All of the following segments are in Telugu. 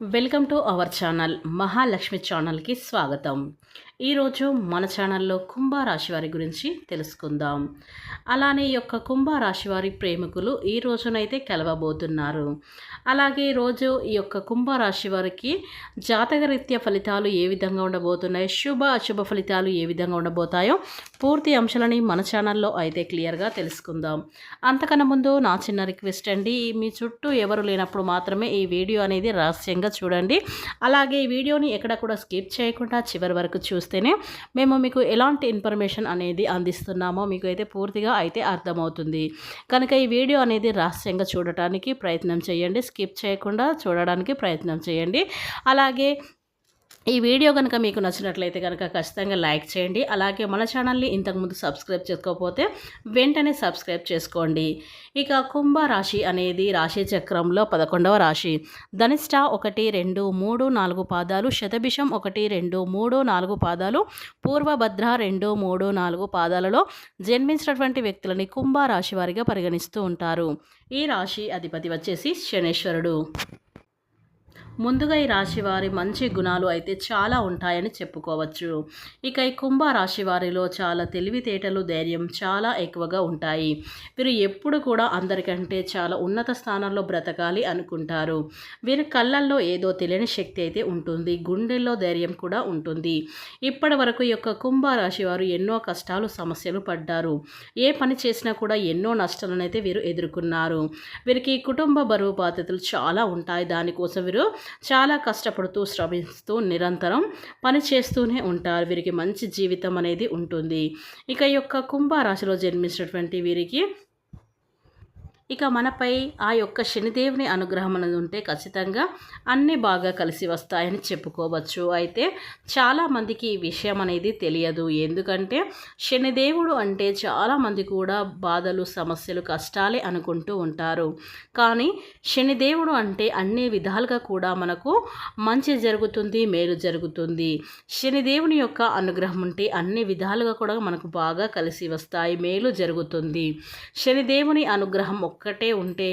Welcome to our channel Mahalakshmi ఛానల్కి స్వాగతం. ఈరోజు మన ఛానల్లో కుంభరాశి వారి గురించి తెలుసుకుందాం. అలానే ఈ యొక్క కుంభరాశి వారి ప్రేమికులు ఈ రోజునైతే కలవబోతున్నారు. అలాగే ఈరోజు ఈ యొక్క కుంభరాశి వారికి జాతకరీత్యా ఫలితాలు ఏ విధంగా ఉండబోతున్నాయి శుభ అశుభ ఫలితాలు ఏ విధంగా ఉండబోతాయో పూర్తి అంశాలని మన ఛానల్లో అయితే క్లియర్గా తెలుసుకుందాం. అంతకన్నా ముందు నా చిన్న రిక్వెస్ట్ అండి మీ చుట్టూ ఎవరు లేనప్పుడు మాత్రమే ఈ వీడియో అనేది రహస్యంగా చూడండి. అలాగే ఈ వీడియోని ఎక్కడ కూడా స్కిప్ చేయకుండా చివరి వరకు చూస్తేనే మేము మీకు ఎలాంటి ఇన్ఫర్మేషన్ అనేది అందిస్తున్నామో మీకు అయితే పూర్తిగా అయితే అర్థమవుతుంది. కనుక ఈ వీడియో అనేది రహస్యంగా చూడటానికి ప్రయత్నం చేయండి. స్కిప్ చేయకుండా చూడడానికి ప్రయత్నం చేయండి. అలాగే ఈ వీడియో కనుక మీకు నచ్చినట్లయితే కనుక ఖచ్చితంగా లైక్ చేయండి. అలాగే మన ఛానల్ని ఇంతకుముందు సబ్స్క్రైబ్ చేసుకోకపోతే వెంటనే సబ్స్క్రైబ్ చేసుకోండి. ఇక కుంభ రాశి అనేది రాశి చక్రంలో పదకొండవ రాశి. ధనిష్ట ఒకటి రెండు మూడు నాలుగు పాదాలు శతభిషం ఒకటి రెండు మూడు నాలుగు పాదాలు పూర్వభద్ర రెండు మూడు నాలుగు పాదాలలో జన్మించినటువంటి వ్యక్తులని కుంభ రాశి వారిగా పరిగణిస్తూ ఉంటారు. ఈ రాశి అధిపతి వచ్చేసి శనేశ్వరుడు. ముందుగా ఈ రాశి వారి మంచి గుణాలు అయితే చాలా ఉంటాయని చెప్పుకోవచ్చు. ఇక ఈ కుంభ రాశి వారిలో చాలా తెలివితేటలు ధైర్యం చాలా ఎక్కువగా ఉంటాయి. వీరు ఎప్పుడు కూడా అందరికంటే చాలా ఉన్నత స్థానంలో బ్రతకాలి అనుకుంటారు. వీరి కళ్ళల్లో ఏదో తెలియని శక్తి అయితే ఉంటుంది. గుండెల్లో ధైర్యం కూడా ఉంటుంది. ఇప్పటి వరకు ఈ యొక్క కుంభ రాశి వారు ఎన్నో కష్టాలు సమస్యలు పడ్డారు. ఏ పని చేసినా కూడా ఎన్నో నష్టాలను అయితే వీరు ఎదుర్కొన్నారు. వీరికి కుటుంబ బరువు బాధ్యతలు చాలా ఉంటాయి. దానికోసం వీరు చాలా కష్టపడుతూ శ్రమిస్తూ నిరంతరం పని చేస్తూనే ఉంటారు. వీరికి మంచి జీవితం అనేది ఉంటుంది. ఇక యొక్క కుంభరాశిలో జన్మించినటువంటి వీరికి ఇక మనపై ఆ యొక్క శనిదేవుని అనుగ్రహం అనేది ఉంటే ఖచ్చితంగా అన్నీ బాగా కలిసి వస్తాయని చెప్పుకోవచ్చు. అయితే చాలామందికి ఈ విషయం అనేది తెలియదు. ఎందుకంటే శనిదేవుడు అంటే చాలామంది కూడా బాధలు సమస్యలు కష్టాలే అనుకుంటూ ఉంటారు. కానీ శనిదేవుడు అంటే అన్ని విధాలుగా కూడా మనకు మంచి జరుగుతుంది మేలు జరుగుతుంది. శనిదేవుని యొక్క అనుగ్రహం ఉంటే అన్ని విధాలుగా కూడా మనకు బాగా కలిసి వస్తాయి మేలు జరుగుతుంది. శనిదేవుని అనుగ్రహం ఒక్కటే ఉంటే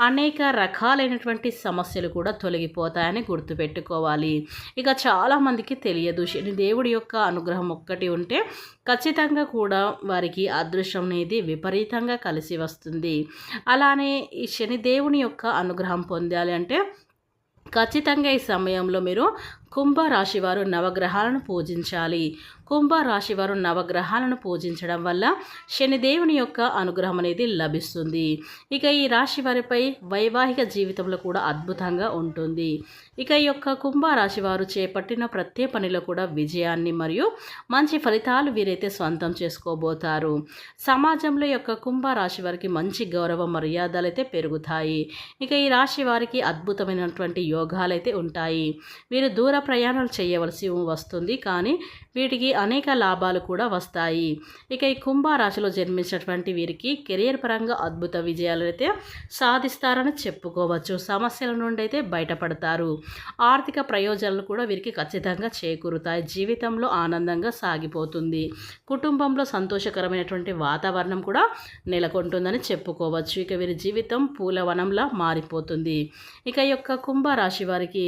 అనేక రకాలైనటువంటి సమస్యలు కూడా తొలగిపోతాయని గుర్తుపెట్టుకోవాలి. ఇక చాలామందికి తెలియదు శని దేవుడి యొక్క అనుగ్రహం ఒక్కటి ఉంటే ఖచ్చితంగా కూడా వారికి అదృష్టం అనేది విపరీతంగా కలిసి వస్తుంది. అలానే ఈ శనిదేవుని యొక్క అనుగ్రహం పొందాలి అంటే ఖచ్చితంగా ఈ సమయంలో మీరు కుంభరాశి వారు నవగ్రహాలను పూజించాలి. కుంభరాశి వారు నవగ్రహాలను పూజించడం వల్ల శనిదేవుని యొక్క అనుగ్రహం అనేది లభిస్తుంది. ఇక ఈ రాశి వారిపై వైవాహిక జీవితంలో కూడా అద్భుతంగా ఉంటుంది. ఇక ఈ యొక్క కుంభరాశి వారు చేపట్టిన ప్రతి పనిలో కూడా విజయాన్ని మరియు మంచి ఫలితాలు వీరైతే స్వంతం చేసుకోబోతారు. సమాజంలో యొక్క కుంభరాశి వారికి మంచి గౌరవ మర్యాదలు అయితే పెరుగుతాయి. ఇక ఈ రాశి వారికి అద్భుతమైనటువంటి యోగాలు అయితే ఉంటాయి. వీరు దూర ప్రయాణాలు చేయవలసి వస్తుంది. కానీ వీటికి అనేక లాభాలు కూడా వస్తాయి. ఇక ఈ కుంభరాశిలో జన్మించినటువంటి వీరికి కెరియర్ పరంగా అద్భుత విజయాలు అయితే సాధిస్తారని చెప్పుకోవచ్చు. సమస్యల నుండి అయితే బయటపడతారు. ఆర్థిక ప్రయోజనాలు కూడా వీరికి ఖచ్చితంగా చేకూరుతాయి. జీవితంలో ఆనందంగా సాగిపోతుంది. కుటుంబంలో సంతోషకరమైనటువంటి వాతావరణం కూడా నెలకొంటుందని చెప్పుకోవచ్చు. ఇక వీరి జీవితం పూలవనంలా మారిపోతుంది. ఇక యొక్క కుంభరాశి వారికి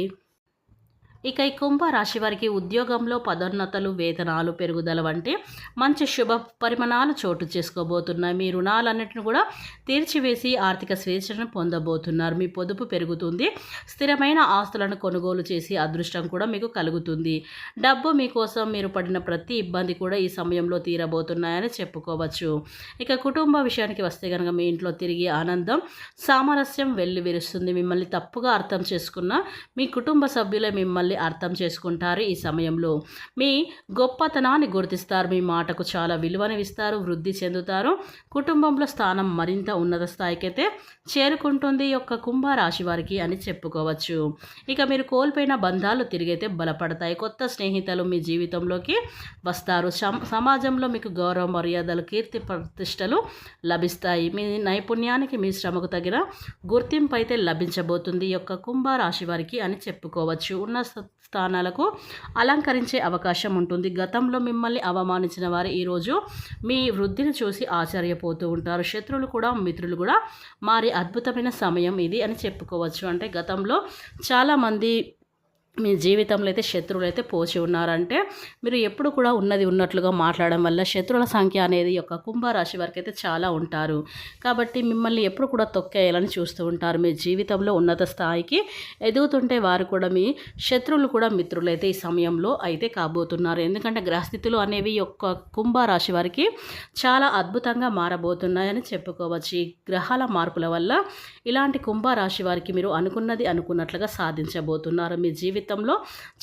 ఇక ఈ కుంభ రాశి వారికి ఉద్యోగంలో పదోన్నతలు వేతనాలు పెరుగుదల వంటి మంచి శుభ పరిమాణాలు చోటు చేసుకోబోతున్నాయి. మీ రుణాలన్నింటిని కూడా తీర్చివేసి ఆర్థిక స్వేచ్ఛను పొందబోతున్నారు. మీ పొదుపు పెరుగుతుంది. స్థిరమైన ఆస్తులను కొనుగోలు చేసి అదృష్టం కూడా మీకు కలుగుతుంది. డబ్బు మీకోసం మీరు పడిన ప్రతి ఇబ్బంది కూడా ఈ సమయంలో తీరబోతున్నాయని చెప్పుకోవచ్చు. ఇక కుటుంబ విషయానికి వస్తే కనుక మీ ఇంట్లో తిరిగి ఆనందం సామరస్యం వెళ్ళి విరుస్తుంది మిమ్మల్ని తప్పుగా అర్థం చేసుకున్న మీ కుటుంబ సభ్యులే మిమ్మల్ని అర్థం చేసుకుంటారు ఈ సమయంలో. మీ గొప్పతనాన్ని గుర్తిస్తారు మీ మాటకు చాలా విలువనిస్తారు వృద్ధి చెందుతారు. కుటుంబంలో స్థానం మరింత ఉన్నత స్థాయికైతే చేరుకుంటుంది యొక్క కుంభరాశి వారికి అని చెప్పుకోవచ్చు. ఇక మీరు కోల్పోయిన బంధాలు తిరిగైతే బలపడతాయి. కొత్త స్నేహితులు మీ జీవితంలోకి వస్తారు. సమాజంలో మీకు గౌరవ మర్యాదలు కీర్తి ప్రతిష్టలు లభిస్తాయి. మీ నైపుణ్యానికి మీ శ్రమకు తగిన గుర్తింపు అయితే లభించబోతుంది యొక్క కుంభరాశి వారికి అని చెప్పుకోవచ్చు. ఉన్న స్థానాలకు అలంకరించే అవకాశం ఉంటుంది. గతంలో మిమ్మల్ని అవమానించిన వారు ఈరోజు మీ వృద్ధిని చూసి ఆశ్చర్యపోతూ ఉంటారు. శత్రువులు కూడా మిత్రులు కూడా మారి అద్భుతమైన సమయం ఇది అని చెప్పుకోవచ్చు. అంటే గతంలో చాలామంది మీ జీవితంలో అయితే శత్రువులు అయితే పోచి ఉన్నారంటే మీరు ఎప్పుడు కూడా ఉన్నది ఉన్నట్లుగా మాట్లాడడం వల్ల శత్రువుల సంఖ్య అనేది యొక్క కుంభరాశి వారికి అయితే చాలా ఉంటారు. కాబట్టి మిమ్మల్ని ఎప్పుడు కూడా తొక్కేయాలని చూస్తూ ఉంటారు. మీ జీవితంలో ఉన్నత స్థాయికి ఎదుగుతుంటే వారు కూడా మీ శత్రువులు కూడా మిత్రులు అయితే ఈ సమయంలో అయితే కాబోతున్నారు. ఎందుకంటే గ్రహస్థితులు అనేవి యొక్క కుంభరాశి వారికి చాలా అద్భుతంగా మారబోతున్నాయని చెప్పుకోవచ్చు. ఈ గ్రహాల మార్పుల వల్ల ఇలాంటి కుంభరాశి వారికి మీరు అనుకున్నది అనుకున్నట్లుగా సాధించబోతున్నారు. మీ జీవితం జీవితంలో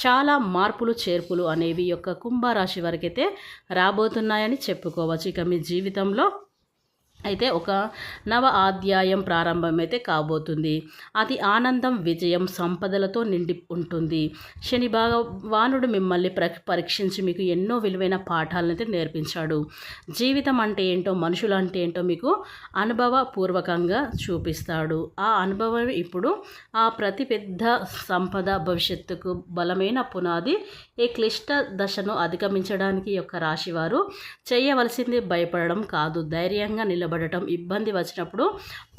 చాలా మార్పులు చేర్పులు అనేవి యొక్క కుంభరాశి వరకైతే రాబోతున్నాయని చెప్పుకోవచ్చు. ఇక మీ జీవితంలో అయితే ఒక నవ అధ్యాయం ప్రారంభమైతే కాబోతుంది. అది ఆనందం విజయం సంపదలతో నిండి ఉంటుంది. శని భగవానుడు మిమ్మల్ని పరీక్షించి మీకు ఎన్నో విలువైన పాఠాలను అయితే నేర్పించాడు. జీవితం అంటే ఏంటో మనుషులు అంటే ఏంటో మీకు అనుభవపూర్వకంగా చూపిస్తాడు. ఆ అనుభవం ఇప్పుడు ఆ ప్రతి పెద్ద సంపద భవిష్యత్తుకు బలమైన పునాది ఈ క్లిష్ట దశను అధిగమించడానికి యొక్క రాశివారు చేయవలసింది భయపడడం కాదు. ధైర్యంగా నిలబడటం. ఇబ్బంది వచ్చినప్పుడు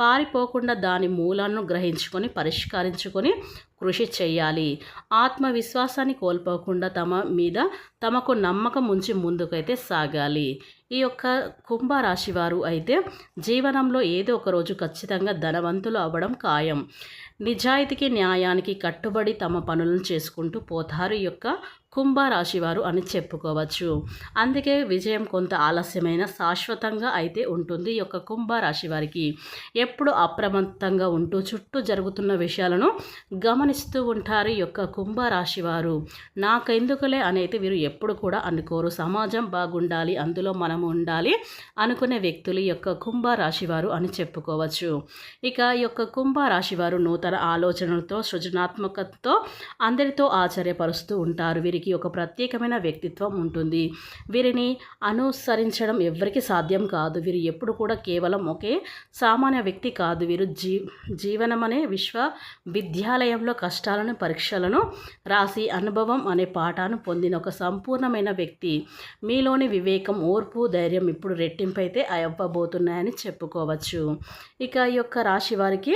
పారిపోకుండా దాని మూలాలను గ్రహించుకొని పరిష్కరించుకొని కృషి చేయాలి. ఆత్మవిశ్వాసాన్ని కోల్పోకుండా తమ మీద తమకు నమ్మకం ఉంచి ముందుకైతే సాగాలి. ఈ యొక్క కుంభరాశి వారు అయితే జీవనంలో ఏదో ఒక రోజు ఖచ్చితంగా ధనవంతులు అవ్వడం ఖాయం. నిజాయితీకి న్యాయానికి కట్టుబడి తమ పనులను చేసుకుంటూ పోతారు. ఈ యొక్క కుంభరాశివారు అని చెప్పుకోవచ్చు. అందుకే విజయం కొంత ఆలస్యమైన శాశ్వతంగా అయితే ఉంటుంది ఈ యొక్క కుంభరాశి వారికి ఎప్పుడు అప్రమత్తంగా ఉంటూ చుట్టూ జరుగుతున్న విషయాలను గమనిస్తూ ఉంటారు ఈ యొక్క కుంభరాశి వారు నాకెందుకులే అనేది వీరు ఎప్పుడు కూడా అనుకోరు. సమాజం బాగుండాలి అందులో మనము ఉండాలి అనుకునే వ్యక్తులు యొక్క కుంభరాశి వారు అని చెప్పుకోవచ్చు. ఇక ఈ యొక్క కుంభరాశి వారు నూతన ఆలోచనలతో సృజనాత్మకతతో అందరితో ఆశ్చర్యపరుస్తూ ఉంటారు. వీరికి వీరికి ఒక ప్రత్యేకమైన వ్యక్తిత్వం ఉంటుంది. వీరిని అనుసరించడం ఎవరికి సాధ్యం కాదు. వీరు ఎప్పుడు కూడా కేవలం ఒకే సామాన్య వ్యక్తి కాదు. వీరు జీ జీవనం అనే విశ్వవిద్యాలయంలో కష్టాలను పరీక్షలను రాసి అనుభవం అనే పాఠాన్ని పొందిన ఒక సంపూర్ణమైన వ్యక్తి. మీలోని వివేకం ఓర్పు ధైర్యం ఇప్పుడు రెట్టింపైతే అవ్వబోతున్నాయని చెప్పుకోవచ్చు. ఇక ఈ యొక్క రాశి వారికి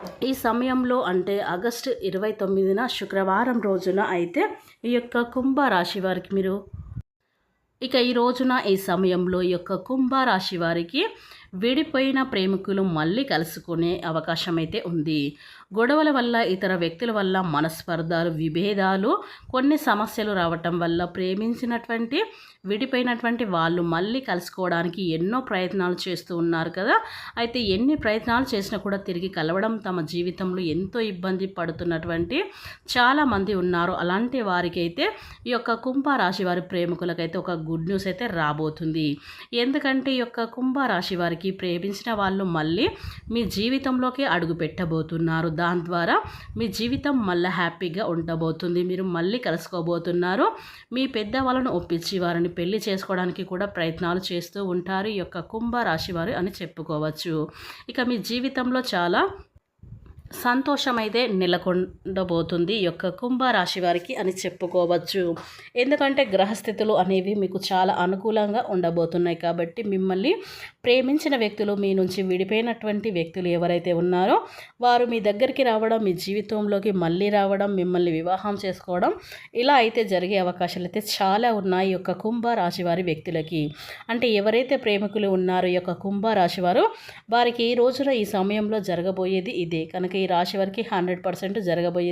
ఈ సమయంలో అంటే ఆగస్టు ఇరవై తొమ్మిదిన శుక్రవారం రోజున అయితే ఈ యొక్క కుంభరాశి వారికి మీరు ఇక ఈ రోజున ఈ సమయంలో ఈ యొక్క కుంభరాశి వారికి విడిపోయిన ప్రేమికులు మళ్ళీ కలుసుకునే అవకాశం అయితే ఉంది. గొడవల వల్ల ఇతర వ్యక్తుల వల్ల మనస్పర్ధాలు విభేదాలు కొన్ని సమస్యలు రావటం వల్ల ప్రేమించినటువంటి విడిపోయినటువంటి వాళ్ళు మళ్ళీ కలుసుకోవడానికి ఎన్నో ప్రయత్నాలు చేస్తూ ఉన్నారు కదా. అయితే ఎన్ని ప్రయత్నాలు చేసినా కూడా తిరిగి కలవడం తమ జీవితంలో ఎంతో ఇబ్బంది పడుతున్నటువంటి చాలామంది ఉన్నారు. అలాంటి వారికి అయితే ఈ యొక్క కుంభరాశి వారి ప్రేమికులకైతే ఒక గుడ్ న్యూస్ అయితే రాబోతుంది. ఎందుకంటే ఈ యొక్క కుంభరాశి వారికి ప్రేమించిన వాళ్ళు మళ్ళీ మీ జీవితంలోకి అడుగు పెట్టబోతున్నారు. దాని ద్వారా మీ జీవితం మళ్ళీ హ్యాపీగా ఉండబోతుంది. మీరు మళ్ళీ కలుసుకోబోతున్నారు. మీ పెద్దవాళ్ళను ఒప్పించి వారిని పెళ్ళి చేసుకోవడానికి కూడా ప్రయత్నాలు చేస్తూ ఉంటారు. ఈ యొక్క కుంభరాశి వారు అని చెప్పుకోవచ్చు. ఇక మీ జీవితంలో చాలా సంతోషమైతే నెలకొండబోతుంది. ఈ యొక్క కుంభరాశి వారికి అని చెప్పుకోవచ్చు. ఎందుకంటే గ్రహస్థితులు అనేవి మీకు చాలా అనుకూలంగా ఉండబోతున్నాయి కాబట్టి మిమ్మల్ని ప్రేమించిన వ్యక్తులు మీ నుంచి విడిపోయినటువంటి వ్యక్తులు ఎవరైతే ఉన్నారో వారు మీ దగ్గరికి రావడం మీ జీవితంలోకి మళ్ళీ రావడం మిమ్మల్ని వివాహం చేసుకోవడం ఇలా అయితే జరిగే అవకాశాలు అయితే చాలా ఉన్నాయి ఈ యొక్క కుంభరాశి వారి వ్యక్తులకి. అంటే ఎవరైతే ప్రేమికులు ఉన్నారో ఈ యొక్క కుంభరాశి వారు వారికి ఈ రోజున ఈ సమయంలో జరగబోయేది ఇదే. కనుక ఈ రాశి వారికి హండ్రెడ్ పర్సెంట్ జరగబోయేది